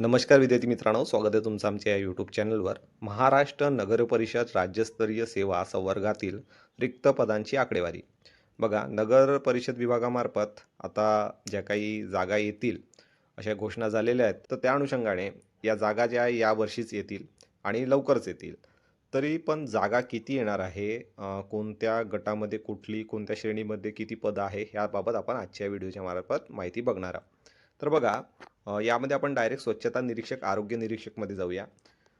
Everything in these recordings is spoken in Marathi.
नमस्कार विद्यार्थी मित्रांनो स्वागत आहे तुमचं आमच्या या यूट्यूब चॅनलवर महाराष्ट्र नगरपरिषद राज्यस्तरीय सेवा संवर्गातील रिक्त पदांची आकडेवारी. बघा नगर परिषद विभागामार्फत आता ज्या काही जागा येतील अशा घोषणा झालेल्या आहेत तर त्या अनुषंगाने या जागा ज्या आहे या वर्षीच येतील आणि लवकरच येतील. तरी पण जागा किती येणार आहे? कोणत्या गटामध्ये कुठली कोणत्या श्रेणीमध्ये किती पदं आहे? याबाबत आपण आजच्या व्हिडिओच्या मार्फत माहिती बघणार आहोत. तर बघा यामध्ये आपण डायरेक्ट स्वच्छता निरीक्षक आरोग्य निरीक्षकमध्ये जाऊया.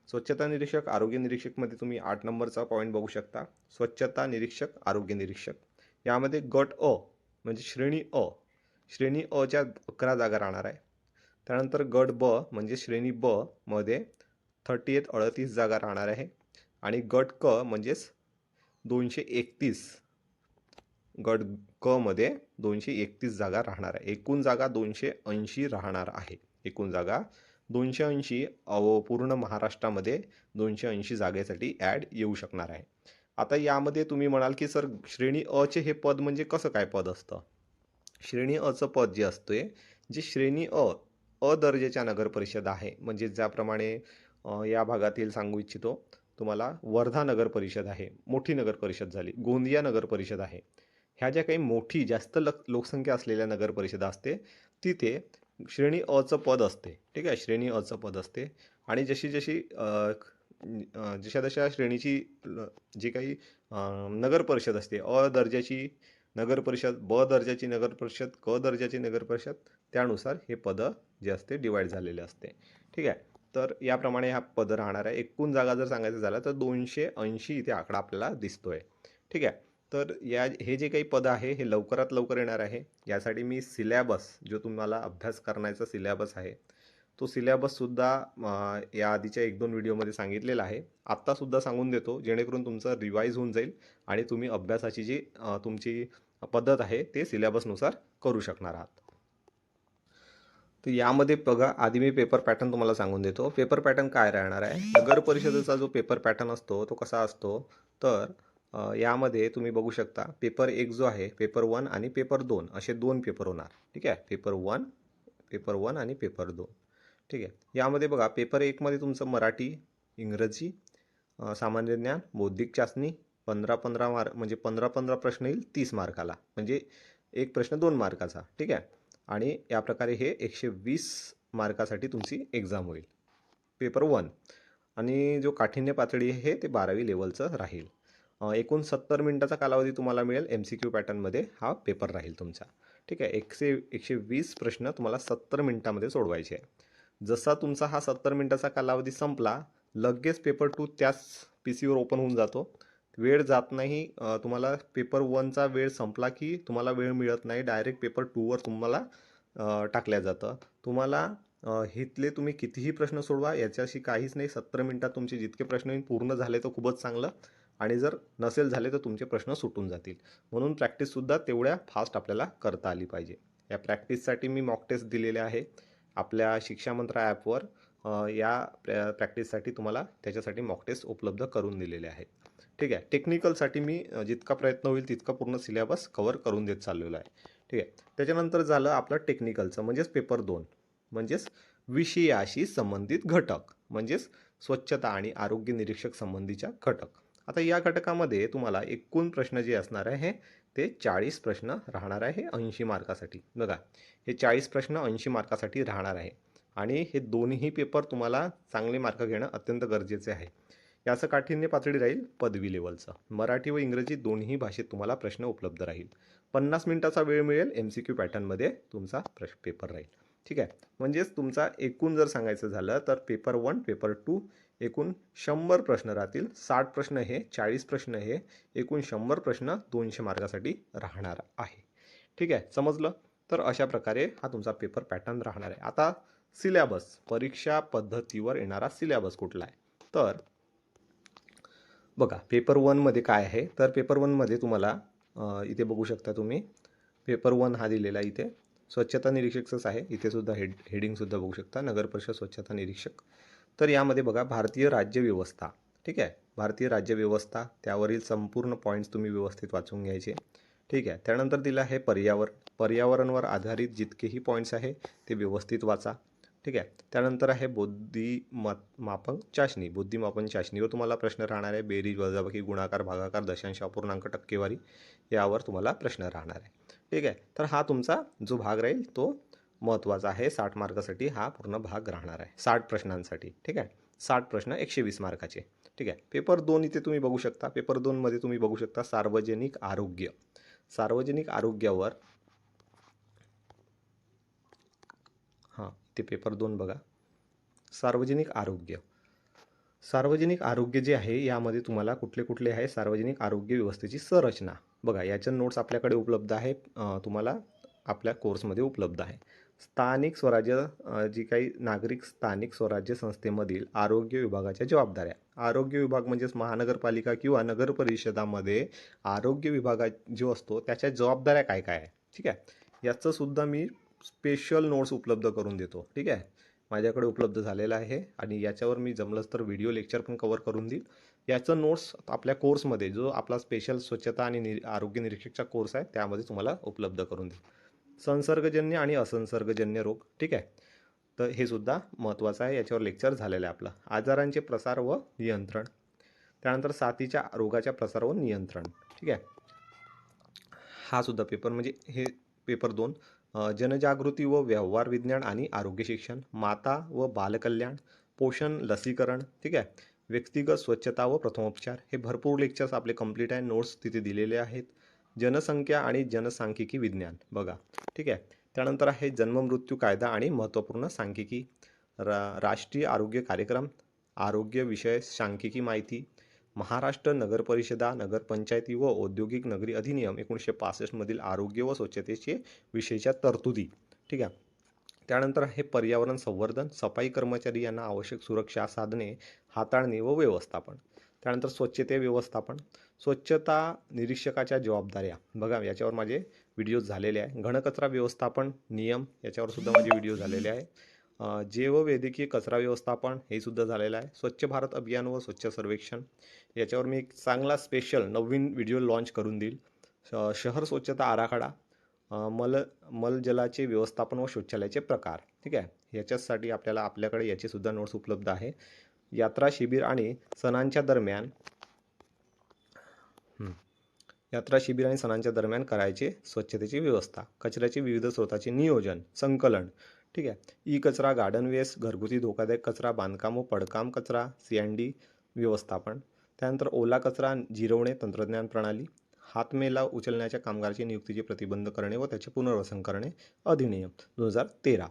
स्वच्छता निरीक्षक आरोग्य निरीक्षकमध्ये तुम्ही आठ नंबरचा पॉईंट बघू शकता. स्वच्छता निरीक्षक आरोग्य निरीक्षक. यामध्ये गट अ म्हणजे श्रेणी अ श्रेणी अच्या अकरा जागा राहणार आहे. त्यानंतर गट ब म्हणजे श्रेणी ब मध्ये थर्टी एट अडतीस जागा राहणार आहे. आणि गट क म्हणजेच दोनशे एकतीस. गट क मध्ये दोनशे एकतीस जागा राहणार आहे. एकूण जागा दोनशे ऐंशी राहणार आहे. एकूण जागा दोनशे ऐंशी अव पूर्ण महाराष्ट्रामध्ये दोनशे ऐंशी जागेसाठी ॲड येऊ शकणार आहे. आता यामध्ये तुम्ही म्हणाल की सर श्रेणी अचे हे पद म्हणजे कसं काय पद असतं? श्रेणी अचं पद जे असते जे श्रेणी अ अ दर्जेच्या नगरपरिषद आहे म्हणजे ज्याप्रमाणे या भागातील सांगू इच्छितो तुम्हाला वर्धा नगर परिषद आहे मोठी नगर परिषद झाली गोंदिया नगर परिषद आहे. ह्या ज्या काही मोठी जास्त ल लोकसंख्या असलेल्या नगरपरिषदा असते तिथे श्रेणी अचं पद असते. ठीक आहे? श्रेणी अचं पद असते. आणि जशी जशी जशा जशा श्रेणीची जी काही नगरपरिषद असते अ दर्जाची नगरपरिषद ब दर्जाची नगरपरिषद क दर्जाची नगरपरिषद त्यानुसार हे पदं जे असते डिवाईड झालेले असते. ठीक आहे? तर याप्रमाणे हा पद राहणार आहे. एकूण जागा जर सांगायचं झालं तर दोनशे ऐंशी इथे आकडा आपल्याला दिसतोय. ठीक आहे? तर या हे जे काही पद आहे हे लवकरात लवकर येणार आहे. यासाठी मी सिलॅबस जो तुम्हाला अभ्यास करण्याचा सिलॅबस आहे तो सिलॅबससुद्धा या आधीच्या एक दोन व्हिडिओमध्ये सांगितलेला आहे. आत्तासुद्धा सांगून देतो जेणेकरून तुमचं रिवाईज होऊन जाईल आणि तुम्ही अभ्यासाची जी तुमची पद्धत आहे ते सिलॅबसनुसार करू शकणार आहात. तर यामध्ये बघा आधी मी पेपर पॅटर्न तुम्हाला सांगून देतो. पेपर पॅटर्न काय राहणार आहे? नगर परिषदेचा जो पेपर पॅटर्न असतो तो कसा असतो? तर यामध्ये तुम्ही बघू शकता पेपर एक जो आहे पेपर वन आणि पेपर दोन असे दोन पेपर होणार. ठीक आहे? पेपर वन पेपर वन आणि पेपर दोन. ठीक आहे? यामध्ये बघा पेपर एकमध्ये तुमचं मराठी इंग्रजी सामान्य ज्ञान बौद्धिक चाचणी पंधरा पंधरा मार्क म्हणजे पंधरा पंधरा प्रश्न येईल तीस मार्काला. म्हणजे एक प्रश्न दोन मार्काचा. ठीक आहे? आणि या प्रकारे हे एकशे वीस मार्कासाठी तुमची एक्झाम होईल. Paper one. आणि जो काठिण्य पातळी आहे ते बारावी लेवलचं राहील. एकूण सत्तर मिनटाचा कालावधी तुम्हाला मिळेल एम सी क्यू पॅटर्नमध्ये हा पेपर राहील तुमचा. ठीक आहे? एकशे एकशे वीस प्रश्न तुम्हाला सत्तर मिनटामध्ये सोडवायचे आहे जसा तुमचा हा सत्तर मिनटाचा कालावधी संपला लगेच पेपर टू त्याच पी सीवर ओपन होऊन जातो. वेळ जात नाही तुम्हाला पेपर वनचा वेळ संपला की तुम्हाला वेळ मिळत नाही डायरेक्ट पेपर टूवर तुम्हाला टाकल्या जातं. तुम्हाला हितले तुम्ही कितीही प्रश्न सोडवा याच्याशी काहीच नाही. सत्तर मिनटात तुमचे जितके प्रश्न येईल पूर्ण झाले तर खूपच चांगलं. आणि जर नसेल झाले तर तुमचे प्रश्न सुटून जातील. म्हणून प्रॅक्टिससुद्धा तेवढ्या फास्ट आपल्याला करता आली पाहिजे. या प्रॅक्टिससाठी मी मॉक टेस्ट दिलेले आहे. आपल्या शिक्षा मंत्रा ॲपवर या प्रॅक्टिससाठी तुम्हाला त्याच्यासाठी मॉक टेस्ट उपलब्ध करून दिलेले आहे. ठीक आहे? टेक्निकलसाठी मी जितका प्रयत्न होईल तितका पूर्ण सिलेबस कवर करून देत चाललेलो आहे. ठीक आहे? त्याच्यानंतर झालं आपलं टेक्निकलचं म्हणजेच पेपर दोन. म्हणजेच विषयाशी संबंधित घटक. म्हणजेच स्वच्छता आणि आरोग्य निरीक्षक संबंधीच्या घटक. आता या घटकामध्ये तुम्हाला एकूण प्रश्न जे असणार आहे ते चाळीस प्रश्न राहणार आहे ऐंशी मार्कासाठी. बघा हे चाळीस प्रश्न ऐंशी मार्कासाठी राहणार आहे. आणि हे दोन्ही पेपर तुम्हाला चांगले मार्क घेणं अत्यंत गरजेचे आहे. याचं काठिण्य पातळी राहील पदवी लेवलचं. मराठी व इंग्रजी दोन्ही भाषेत तुम्हाला प्रश्न उपलब्ध राहील. पन्नास मिनिटाचा वेळ मिळेल एम सी क्यू पॅटर्नमध्ये तुमचा प्रश पेपर राहील. ठीक आहे? म्हणजेच तुमचा एकूण जर सांगायचं झालं तर पेपर वन पेपर टू एकूण शंभर प्रश्न राहतील. साठ प्रश्न हे चाळीस प्रश्न हे एकूण शंभर प्रश्न दोनशे मार्कासाठी राहणार आहे. ठीक आहे? समजलं? तर अशा प्रकारे हा तुमचा पेपर पॅटर्न राहणार आहे. आता सिलॅबस परीक्षा पद्धतीवर येणारा सिलॅबस कुठला आहे? तर बघा पेपर वनमध्ये काय आहे? तर पेपर वनमध्ये तुम्हाला इथे बघू शकता तुम्ही. पेपर वन हा दिलेला आहे इथे. स्वच्छता निरीक्षकच आहे. इथे सुद्धा हेड हेडिंगसुद्धा बघू शकता. नगर परिषद स्वच्छता निरीक्षक. तर यामध्ये बघा भारतीय राज्य व्यवस्था. ठीक आहे? भारतीय राज्यव्यवस्था त्यावरील संपूर्ण पॉईंट्स तुम्ही व्यवस्थित वाचून घ्यायचे. ठीक आहे? त्यानंतर दिलं आहे पर्यावरण पर्यावरणवर आधारित जितकेही पॉईंट्स आहे ते व्यवस्थित वाचा. ठीक आहे? त्यानंतर आहे बुद्धिमत मापन चाचणी. बुद्धिमापन चाचणीवर तुम्हाला प्रश्न राहणार आहे. बेरीज वजाबाकी गुणाकार भागाकार दशांश अपूर्णांक टक्केवारी यावर तुम्हाला प्रश्न राहणार आहे. ठीक आहे? तर हा तुमचा जो भाग राहील तो महत्त्वाचा आहे. साठ मार्कासाठी हा पूर्ण भाग राहणार आहे. साठ प्रश्नांसाठी. ठीक आहे? साठ प्रश्न एकशे वीस मार्काचे. ठीक आहे? पेपर दोन इथे तुम्ही बघू शकता. पेपर दोनमध्ये तुम्ही बघू शकता सार्वजनिक आरोग्य. सार्वजनिक आरोग्यावर हां ते पेपर दोन बघा. सार्वजनिक आरोग्य. सार्वजनिक आरोग्य जे आहे यामध्ये तुम्हाला कुठले कुठले आहे सार्वजनिक आरोग्य व्यवस्थेची संरचना. बघा याच्या नोट्स आपल्याकडे उपलब्ध आहे. तुम्हाला आपल्या कोर्समध्ये उपलब्ध आहे. स्थानिक स्वराज्य जी काही नागरिक स्थानिक स्वराज्य संस्थेमधील आरोग्य विभागाच्या जबाबदाऱ्या. आरोग्य विभाग म्हणजेच महानगरपालिका किंवा नगर परिषदामध्ये आरोग्य विभागा जो असतो त्याच्या जबाबदाऱ्या काय काय आहे ठीक आहे? याचंसुद्धा मी स्पेशल नोट्स उपलब्ध करून देतो. ठीक आहे? माझ्याकडे उपलब्ध झालेलं आहे आणि याच्यावर मी जमलंच तर व्हिडिओ लेक्चर पण कवर करून देईल. याचं नोट्स आपल्या कोर्समध्ये जो आपला स्पेशल स्वच्छता आणि नि आरोग्य निरीक्षकचा कोर्स आहे त्यामध्ये तुम्हाला उपलब्ध करून देईल. संसर्गजन्य आणि असंसर्गजन्य रोग ठीक आहे? तर हे सुद्धा महत्त्वाचं आहे. याच्यावर लेक्चर झालेलं आहे आपलं. आजारांचे प्रसार व नियंत्रण. त्यानंतर साथीच्या रोगाच्या प्रसार व नियंत्रण ठीक आहे? हा सुद्धा पेपर म्हणजे हे पेपर दोन जनजागृती व व्यवहार विज्ञान आणि आरोग्य शिक्षण माता व बालकल्याण पोषण लसीकरण ठीक आहे? व्यक्तिगत स्वच्छता व प्रथमोपचार हे भरपूर लेक्चर्स आपले कंप्लीट आहे. नोट्स तिथे दिलेले आहेत. जनसंख्या आणि जनसांख्यिकी विज्ञान. बघा ठीक आहे? त्यानंतर आहे जन्ममृत्यू कायदा आणि महत्त्वपूर्ण सांख्यिकी रा राष्ट्रीय आरोग्य कार्यक्रम आरोग्य विषय सांख्यिकी माहिती महाराष्ट्र नगरपरिषदा नगरपंचायती व औद्योगिक नगरी अधिनियम एकोणीसशे पासष्टमधील आरोग्य व स्वच्छतेचे विषयीच्या तरतुदी ठीक आहे? त्यानंतर आहे पर्यावरण संवर्धन सफाई कर्मचारी यांना आवश्यक सुरक्षा साधने हाताळणे व व्यवस्थापन. त्यानंतर स्वच्छते व्यवस्थापन स्वच्छता निरीक्षकाच्या जबाबदाऱ्या. बघा याच्यावर माझे व्हिडिओज झालेले आहे. घनकचरा व्यवस्थापन नियम याच्यावर सुद्धा माझे व्हिडिओ झालेले आहे. जैववैद्यकीय कचरा व्यवस्थापन हे सुद्धा झालेलं आहे. स्वच्छ भारत अभियान व स्वच्छ सर्वेक्षण. याच्यावर मी एक चांगला स्पेशल नवीन व्हिडिओ लॉन्च करून देईल. श- शहर स्वच्छता आराखडा मल मलजलाचे व्यवस्थापन व शौचालयाचे प्रकार. ठीक आहे? याच्यासाठी आपल्याला आपल्याकडे याचे सुद्धा नोट्स उपलब्ध आहे. यात्रा शिबिर आणि सणांच्या दरम्यान यात्रा शिबिर आणि सणांच्या दरम्यान करायचे स्वच्छतेची व्यवस्था कचऱ्याचे विविध स्रोताचे नियोजन संकलन ठीक आहे. ई कचरा गार्डन वेस्ट घरगुती धोकादायक कचरा बांधकाम व पडकाम कचरा सी एन डी व्यवस्थापन त्यानंतर ओला कचरा जिरवणे तंत्रज्ञान प्रणाली हातमेला उचलण्याच्या कामगाराची नियुक्तीचे प्रतिबंध करणे व त्याचे पुनर्वसन करणे अधिनियम दोन हजार तेरा.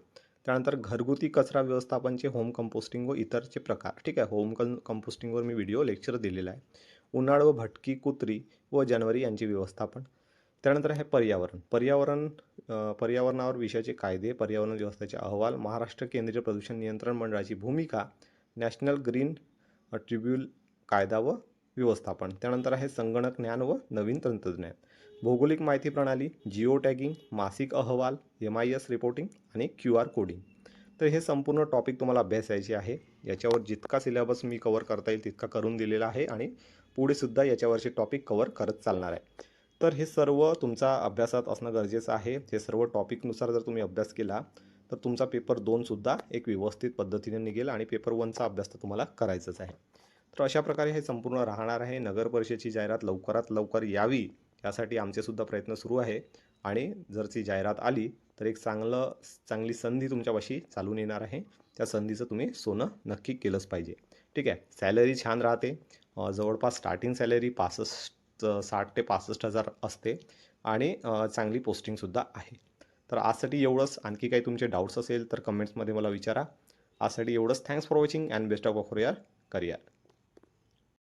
त्यानंतर घरगुती कचरा व्यवस्थापनचे होम कंपोस्टिंग व इतरचे प्रकार. ठीक आहे होम कं कंपोस्टिंगवर मी व्हिडिओ लेक्चर दिलेला आहे. उन्हाळ व भटकी कुत्री व जानवरी यांचे व्यवस्थापन. त्यानंतर आहे पर्यावरण. पर्यावरण पर्यावरणावर विषयाचे कायदे पर्यावरण व्यवस्थेचे अहवाल महाराष्ट्र केंद्रीय प्रदूषण नियंत्रण मंडळाची भूमिका नॅशनल ग्रीन ट्रिब्युल कायदा व व्यवस्थापन. त्यानंतर आहे संगणक ज्ञान व नवीन तंत्रज्ञान. भौगोलिक माहिती प्रणाली जिओ टॅगिंग मासिक अहवाल एम आय एस रिपोर्टिंग आणि क्यू आर कोडिंग तर हे संपूर्ण टॉपिक तुम्हाला अभ्यासायचे आहे. याच्यावर जितका सिलेबस मी कवर करता येईल तितका करून दिलेला आहे आणि पुढेसुद्धा याच्यावरचे टॉपिक कवर करत चालणार आहे. तर हे सर्व तुमचा अभ्यासात असणं गरजेचं आहे. हे सर्व टॉपिकनुसार जर तुम्ही अभ्यास केला तर तुमचा पेपर दोनसुद्धा एक व्यवस्थित पद्धतीने निघेल आणि पेपर वनचा अभ्यास तर तुम्हाला करायचाच आहे. तर अशा प्रकारे हे संपूर्ण राहणार आहे. नगर परिषदेची जाहिरात लवकरात लवकर यावी. यासाठी आमचेसुद्धा प्रयत्न सुरू आहे. आणि जर ती जाहिरात आली तर एक चांगलं चांगली संधी तुमच्यापाशी चालून येणार आहे. त्या संधीचं तुम्ही सोनं नक्की केलंच पाहिजे. ठीक आहे? सॅलरी छान राहते. जवळपास स्टार्टिंग सॅलरी पासष्ट साठ ते पासष्ट हजार असते. आणि चांगली पोस्टिंगसुद्धा आहे. तर आजसाठी एवढंच. आणखी काही तुमचे डाऊट्स असेल तर कमेंट्समध्ये मला विचारा. आजसाठी एवढंच. Thanks for watching and best of for your career